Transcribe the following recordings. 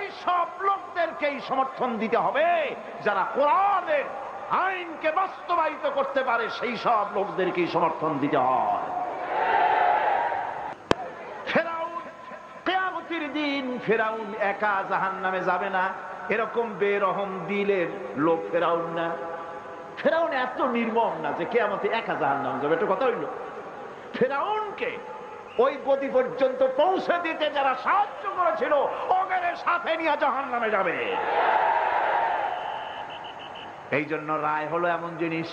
ওই সব লোকদেরকেই সমর্থন দিতে হবে, যারা কোরআনের আইনকে বাস্তবায়িত করতে পারে, সেই সব লোকদেরকেই সমর্থন দিতে হয়। দিন ফেরাউন একা জাহান নামে যাবে না, এরকম বেরহম দিলের লোক ফেরাউন না। ফেরাউন এত নির্মম না যে কেয়ামতে একা জাহান নাম যাবে এটা কথা হইল। ফেরাউনকে ওই গতি পর্যন্ত পৌঁছে দিতে যারা সাহায্য করেছিল ওদের সাথে নিয়ে জাহান নামে যাবে। এই জন্য রায় হলো এমন জিনিস।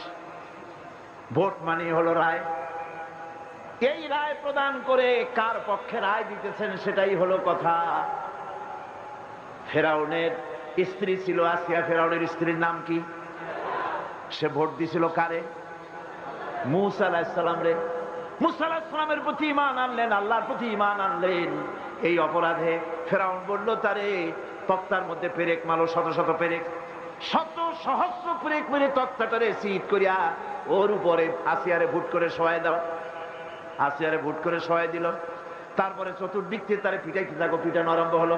ভোট মানে হলো রায়। এই রায় প্রদান করে কার পক্ষে রায় দিতেছেন সেটাই হলো কথা। ফেরাউনের স্ত্রী ছিল আসিয়া ফেরাউনের স্ত্রীর নাম কি? সে ভোট দিছিল কারে? মুসা আলাহিসাল্লাম রে। মুসা আলাহিসাল্লামের প্রতি ইমান আনলেন, আল্লাহর প্রতি ইমান আনলেন। এই অপরাধে ফেরাউন বলল, তারে, তক্তার মধ্যে পেরেক মালো শত শত পেরেক। শত সহস্র পেরেক মেরে তক্তাটারে সিট করিয়া ওর উপরে আসিয়ারে ভুট করে সহায় দেওয়া আসিয়ারে ভুট করে সহায় দিল। তারপরে চতুর্দিক থেকে তারে পিটাইতে থাকো, পিটানো আরম্ভ হলো।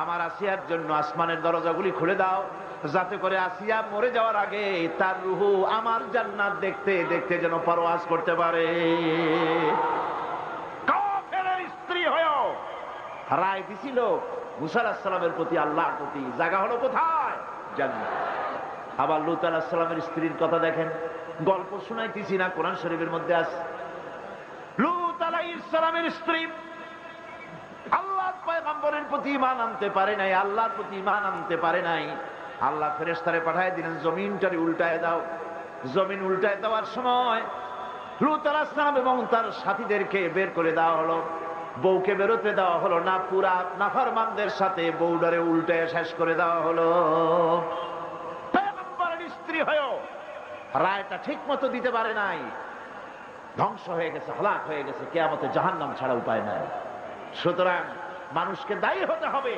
আমার আসিয়ার জন্য আসমানের দরজাগুলি খুলে দাও, যাতে করে আসিয়া মরে যাওয়ার আগে তার রুহু আমার জান্নাত দেখতে দেখতে যেন পরওয়াজ করতে পারে। স্ত্রী হয়েও রায় দিছিল মুসার আসসালামের প্রতি আল্লাহর প্রতি, জায়গা হলো কোথায়? জান্নাত। আবার লুত আলাহিসাল্লামের স্ত্রীর কথা দেখেন, গল্প শোনাইতেছি না, কোরআন শরীফের মধ্যে আছে। লুত আলাইসালামের স্ত্রী আল্লাহ পয়গম্বরের প্রতি ইমান আনতে পারে নাই, আল্লাহর প্রতি ইমান আনতে পারে নাই। আল্লাহ ফেরেস্তারে পাঠায় দিলেন, জমিনটারে উল্টায় দাও। জমিন উল্টায় দেওয়ার সময় লুত এবং তার সাথীদেরকে বের করে দেওয়া হলো। বউকে বেরোতে দেওয়া হলো না, পুরা নাফারমানদের সাথে বউডারে উল্টে শেষ করে দেওয়া হলো। স্ত্রী হয়েও রায়টা ঠিক মতো দিতে পারে নাই। ধ্বংস হয়ে গেছে, হলাক হয়ে গেছে কে কেয়ামতে জাহান্নাম ছাড়া উপায় নাই। সুতরাং মানুষকে দায়ী হতে হবে।